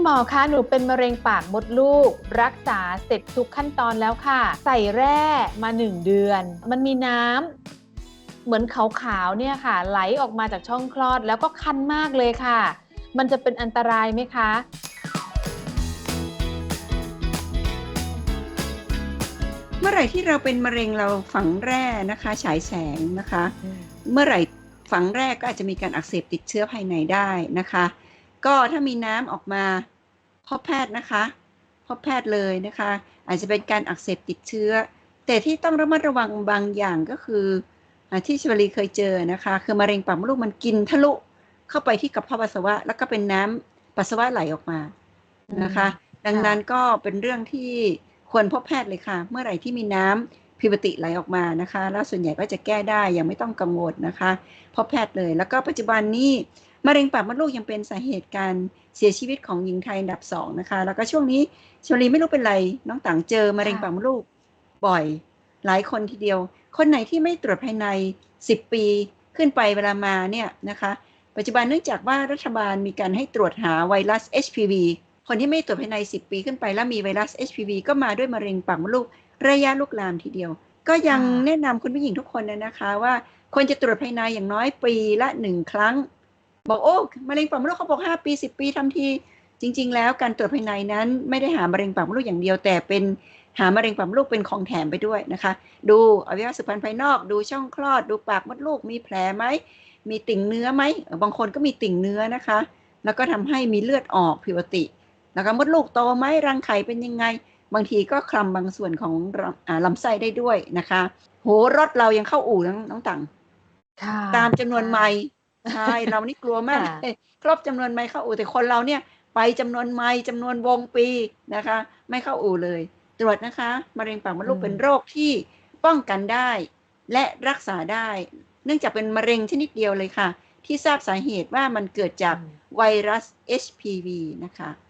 คุณหมอคะหนูเป็นมะเร็งปากมดลูก รักษาเสร็จทุกขั้นตอนแล้วค่ะ ใส่แร่มาหนึ่งเดือน มันมีน้ำเหมือนขาวๆเนี่ยค่ะ ไหลออกมาจากช่องคลอดแล้วก็คันมากเลยค่ะ มันจะเป็นอันตรายไหมคะเมื่อไหร่ที่เราเป็นมะเร็งเราฝังแร่นะคะฉายแสงนะคะ เมื่อไหร่ฝังแรกก็อาจจะมีการอักเสบติดเชื้อภายในได้นะคะ ก็ถ้ามีน้ำออกมา พบแพทย์นะคะ พบแพทย์เลยนะคะ อาจจะเป็นการอักเสบติดเชื้อ แต่ที่ต้องระมัดระวังบางอย่างก็คือที่ชวลีเคยเจอนะคะ คือมะเร็งปากมดลูกมันกินทะลุเข้าไปที่กระเพาะปัสสาวะ แล้วก็เป็นน้ำปัสสาวะไหลออกมานะคะ ดังนั้นก็เป็นเรื่องที่ควรพบแพทย์เลยค่ะ เมื่อไหร่ที่มีน้ำ ผิดปกติไหลออกมานะคะ แล้วส่วนใหญ่ก็จะแก้ได้ยังไม่ต้องกังวลนะคะพบแพทย์เลย แล้วก็ปัจจุบันนี้มะเร็งปากมดลูกยังเป็นสาเหตุการเสียชีวิตของหญิงไทยอันดับสองนะคะ แล้วก็ช่วงนี้ชลีไม่รู้เป็นไรน้องต่างเจอมะเร็งปากมดลูกบ่อยหลายคนทีเดียว คนไหนที่ไม่ตรวจภายใน 10 ปีขึ้นไปเวลามาเนี่ยนะคะ ปัจจุบันเนื่องจากว่ารัฐบาลมีการให้ตรวจหาไวรัส HPV คนที่ไม่ตรวจภายใน 10 ปีขึ้นไปแล้วมีไวรัส HPV ก็มาด้วยมะเร็งปากมดลูก ระยะลุกลามทีเดียว ก็ยังค่ะแนะนำคุณผู้หญิงทุกคนนะนะคะว่าควรจะตรวจภายในอย่างน้อยปีละหนึ่งครั้ง บอกโอ้มะเร็งปากมดลูกเขาบอก5ปี10ปีทำทีจริง ๆ แล้วการตรวจภายในนั้นไม่ได้หามะเร็งปากมดลูกอย่างเดียวแต่เป็นหามะเร็งปากมดลูกเป็นของแถมไปด้วยนะคะ ดูอวัยวะสืบพันธุ์ภายนอก ดูช่องคลอด ดูปากมดลูกมีแผลไหมมีติ่งเนื้อไหมเออบางคนก็มีติ่งเนื้อนะคะ แล้วก็ทำให้มีเลือดออกผิดปกติ แล้วก็มดลูกโตไหมรังไข่เป็นยังไง บางทีก็คลำบางส่วนของลำอ่าลำไส้ได้ด้วยนะคะ โหรถเรายังเข้าอู่น้องน้องตังค่ะตามจำนวนไมล์ใช่เรานี่กลัวมากค่ะเลยครบจำนวนไมล์เข้าอู่แต่คนเราเนี่ย ไปจำนวนไมล์จำนวนวงปีนะคะ ไม่เข้าอู่เลย ตรวจนะคะมะเร็งปากมดลูกเป็นโรคที่ป้องกันได้ และรักษาได้ เนื่องจากเป็นมะเร็งชนิดเดียวเลยค่ะ ที่ทราบสาเหตุว่ามันเกิดจากไวรัส HPV นะคะรักคืออะไร